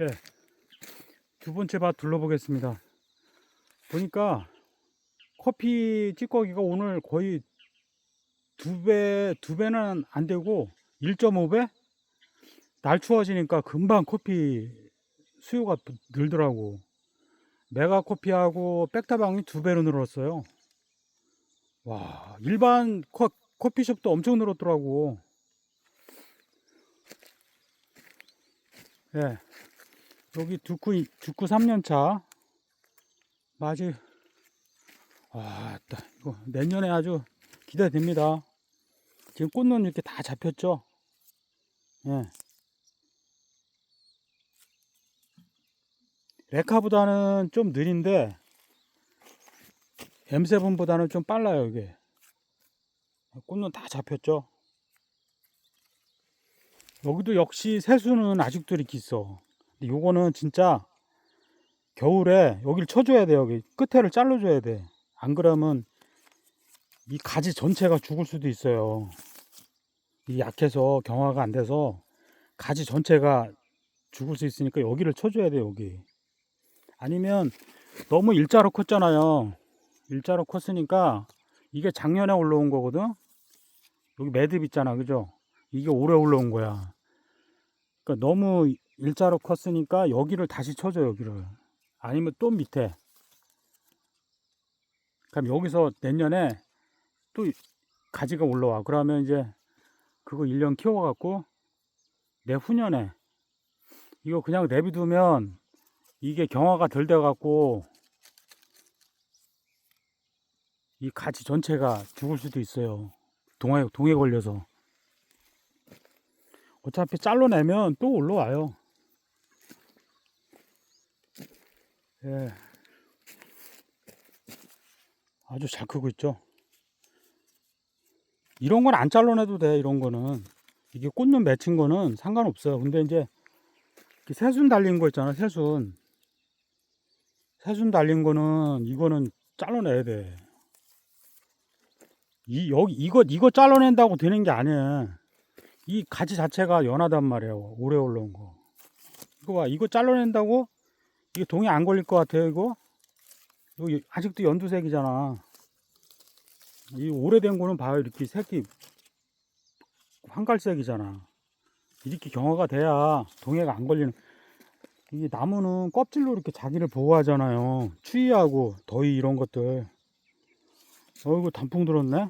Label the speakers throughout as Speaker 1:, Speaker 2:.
Speaker 1: 예. 두 번째 밭 둘러보겠습니다. 보니까 커피 찌꺼기가 오늘 거의 두 배, 두 배는 안 되고 1.5배? 날 추워지니까 금방 커피 수요가 늘더라고. 메가 커피하고 백다방이 두 배로 늘었어요. 와, 일반 커, 커피숍도 엄청 늘었더라고. 예. 여기 두쿠, 두쿠 3년차. 맞이. 와, 따, 이거 내년에 아주 기대됩니다. 지금 꽃눈 이렇게 다 잡혔죠? 예. 레카보다는 좀 느린데, M7보다는 좀 빨라요, 이게. 꽃눈 다 잡혔죠? 여기도 역시 새수는 아직도 이렇게 있어. 근데 요거는 진짜 겨울에 여기를 쳐줘야 돼, 여기. 끝에를 잘라줘야 돼. 안 그러면 이 가지 전체가 죽을 수도 있어요. 이 약해서 경화가 안 돼서 가지 전체가 죽을 수 있으니까 여기를 쳐줘야 돼, 여기. 아니면 너무 일자로 컸잖아요. 일자로 컸으니까 이게 작년에 올라온 거거든. 여기 매듭 있잖아, 그죠? 이게 올해 올라온 거야. 그러니까 너무 일자로 컸으니까 여기를 다시 쳐줘, 여기를. 아니면 또 밑에. 그럼 여기서 내년에 또 가지가 올라와. 그러면 이제 그거 1년 키워 갖고 내후년에 이거 그냥 내비두면 이게 경화가 덜 돼 갖고 이 가지 전체가 죽을 수도 있어요. 동해, 동해 걸려서. 어차피 잘라내면 또 올라와요. 예. 아주 잘 크고 있죠. 이런 건 안 잘라내도 돼, 이런 거는. 이게 꽃눈 맺힌 거는 상관없어요. 근데 이제 이렇게 새순 달린 거 있잖아, 새순. 새순 달린 거는 이거는 잘라내야 돼. 이 여기 이거 이거 잘라낸다고 되는 게 아니야. 이 가지 자체가 연하단 말이야. 오래 올라온 거. 이거 봐. 이거 잘라낸다고 이게 동에 안 걸릴 것 같아요, 이거. 이거 아직도 연두색이잖아. 이 오래된 거는 봐요. 이렇게 색이 황갈색이잖아. 이렇게 경화가 돼야 동해가 안 걸리는. 이게 나무는 껍질로 이렇게 자기를 보호하잖아요. 추위하고 더위 이런 것들. 어이구 단풍 들었네.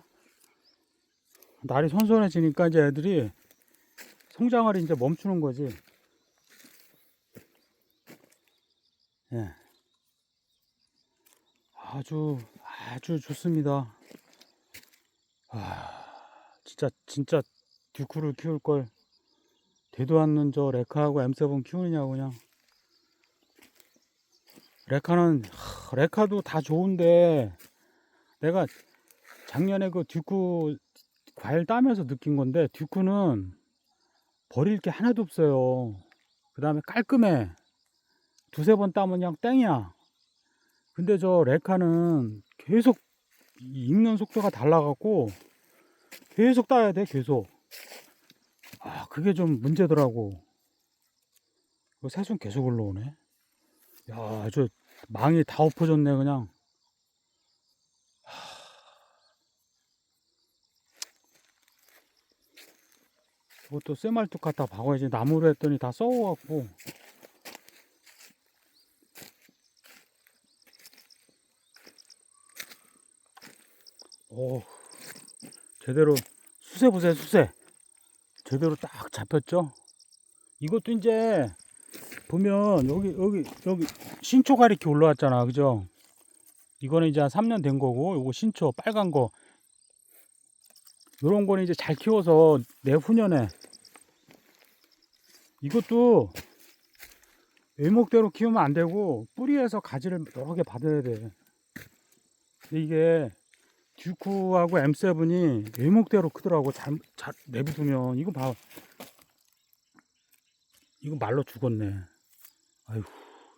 Speaker 1: 날이 선선해지니까 이제 애들이 성장을 이제 멈추는 거지. 예. 아주 아주 좋습니다. 아, 진짜 진짜 듀크를 키울 걸 되도 않는 저 레카하고 M7 키우느냐고 그냥. 레카는 하, 레카도 다 좋은데 내가 작년에 그 듀크 과일 따면서 느낀 건데 듀크는 버릴 게 하나도 없어요. 그 다음에 깔끔해. 두세 번 따면 그냥 땡이야. 근데 저 레카는 계속 익는 속도가 달라갖고 계속 따야 돼, 계속. 아, 그게 좀 문제더라고. 그 새순 계속 올라오네. 야, 저 망이 다 엎어졌네, 그냥. 이것도 쇠말뚝 갖다 박아야지. 나무로 했더니 다 썩어갖고. 오, 제대로 수세 보세요, 수세. 제대로 딱 잡혔죠? 이것도 이제 보면 여기, 여기, 여기 신초가 이렇게 올라왔잖아. 그죠? 이거는 이제 한 3년 된 거고, 요거 신초 빨간 거. 요런 거는 이제 잘 키워서 내후년에 이것도 외목대로 키우면 안 되고 뿌리에서 가지를 여러 개 받아야 돼. 이게 듀크하고 M7이 외목대로 크더라고. 잘, 잘 내비두면 이거 봐. 이거 말로 죽었네. 아이고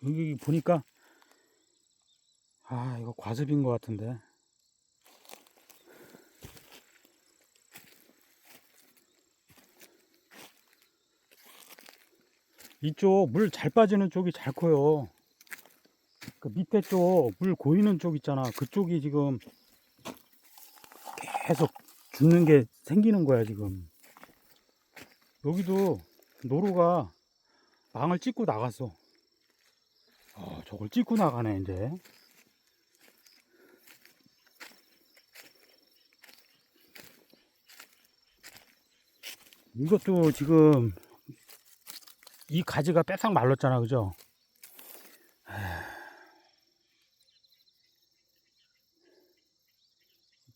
Speaker 1: 여기 보니까 아 이거 과습인 것 같은데. 이쪽 물 잘 빠지는 쪽이 잘 커요. 그 밑에 쪽 물 고이는 쪽 있잖아. 그쪽이 지금 계속 죽는 게 생기는 거야, 지금. 여기도 노루가 망을 찍고 나갔어. 어, 저걸 찍고 나가네, 이제. 이것도 지금 이 가지가 빼싹 말랐잖아, 그죠?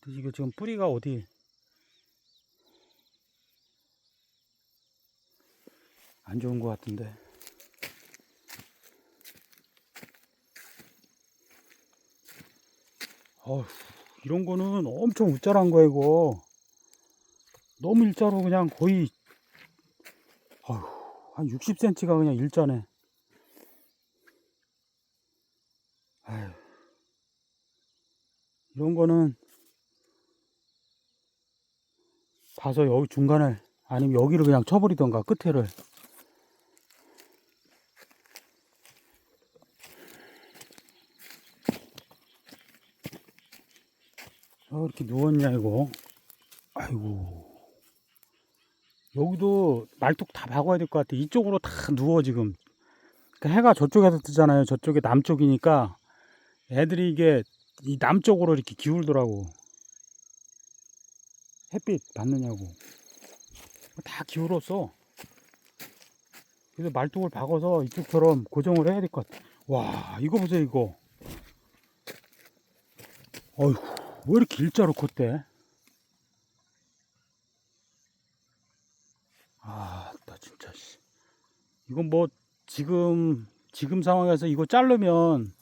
Speaker 1: 이거 지금 뿌리가 어디 안 좋은 것 같은데. 어휴, 이런 거는 엄청 웃자란 거야, 이거. 너무 일자로 그냥 거의, 한 60cm가 그냥 일자네. 아휴, 이런 거는 봐서 여기 중간을, 아니면 여기를 그냥 쳐버리던가, 끝에를. 어, 이렇게 누웠냐, 이거. 아이고. 여기도 말뚝 다 박아야 될 것 같아. 이쪽으로 다 누워, 지금. 그 해가 저쪽에서 뜨잖아요. 저쪽에 남쪽이니까 애들이 이게 이 남쪽으로 이렇게 기울더라고. 햇빛 받느냐고. 다 기울었어. 그래서 말뚝을 박아서 이쪽처럼 고정을 해야 될 것 같아. 와, 이거 보세요, 이거. 어이구. 왜 이렇게 일자로 컸대? 아, 나 진짜 씨. 이건 뭐 지금 지금 상황에서 이거 자르면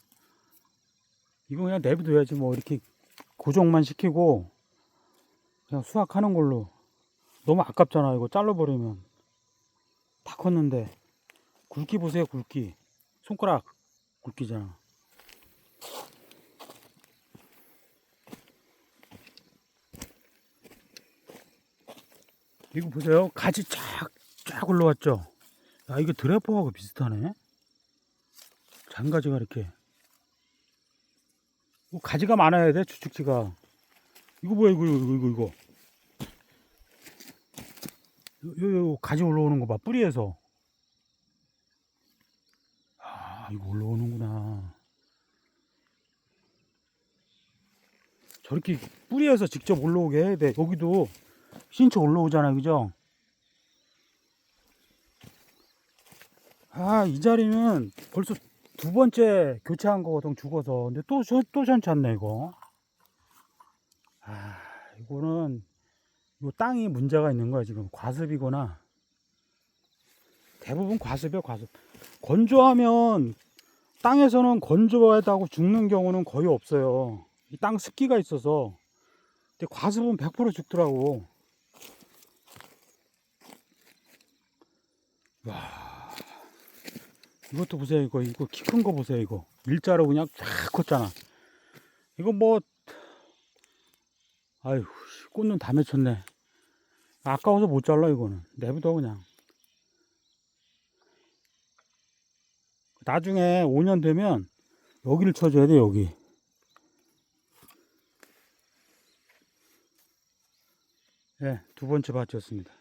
Speaker 1: 이거 그냥 내버려야지 뭐 이렇게 고정만 시키고 그냥 수확하는 걸로. 너무 아깝잖아 이거 잘라버리면. 다 컸는데. 굵기 보세요 굵기. 손가락 굵기잖아. 이거 보세요. 가지 쫙, 쫙 올라왔죠? 야, 이거 드래퍼하고 비슷하네? 장가지가 이렇게. 이거 가지가 많아야 돼, 주축지가. 이거 뭐야, 이거, 이거, 이거, 이거. 요, 요, 요, 가지 올라오는 거 봐, 뿌리에서. 아, 이거 올라오는구나. 저렇게 뿌리에서 직접 올라오게 해야 돼. 여기도 신초 올라오잖아요. 그죠? 아, 이 자리는 벌써 두 번째 교체한 거거든, 죽어서. 근데 또, 셔- 또 션찼네, 이거. 아, 이거는, 이 땅이 문제가 있는 거야, 지금. 과습이거나. 대부분 과습이야, 과습. 건조하면, 땅에서는 건조하다고 죽는 경우는 거의 없어요. 이 땅 습기가 있어서. 근데 과습은 100% 죽더라고. 와 이것도 보세요 이거. 이거 키 큰 거 보세요 이거. 일자로 그냥 쫙 컸잖아. 이거 뭐 씨, 꽃는 다 맺혔네. 아까워서 못 잘라 이거는. 내부도 그냥. 나중에 5년 되면 여기를 쳐줘야 돼 여기. 예, 두 번째 밭이었습니다